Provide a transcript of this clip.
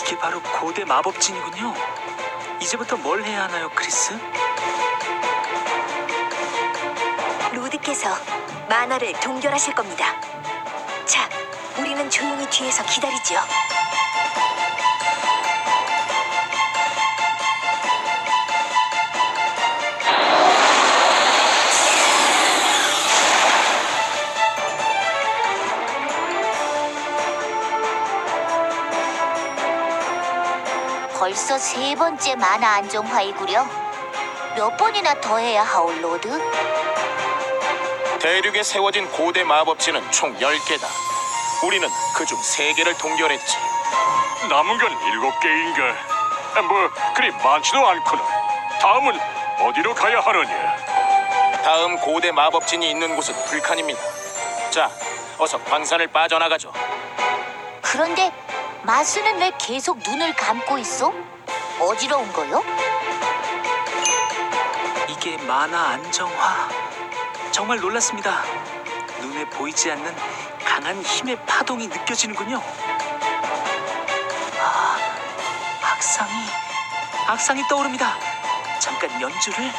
이게 바로 고대 마법진이군요. 이제부터 뭘 해야 하나요, 크리스? 로드께서 만화를 동결하실 겁니다. 자, 우리는 조용히 뒤에서 기다리죠. 벌써 세 번째 만화 안정화이구려. 몇 번이나 더 해야 하올 로드? 대륙에 세워진 고대 마법진은 총 10개다. 우리는 그중 3개를 동결했지. 남은 건 일곱 개인가? 아, 뭐 그리 많지도 않구나. 다음은 어디로 가야 하느냐? 다음 고대 마법진이 있는 곳은 불칸입니다. 자, 어서 광산을 빠져나가죠. 그런데 마스는 왜 계속 눈을 감고 있어? 어지러운 거요? 이게 만화 안정화. 정말 놀랐습니다. 눈에 보이지 않는 강한 힘의 파동이 느껴지는군요. 아, 악상이, 악상이 떠오릅니다. 잠깐 연주를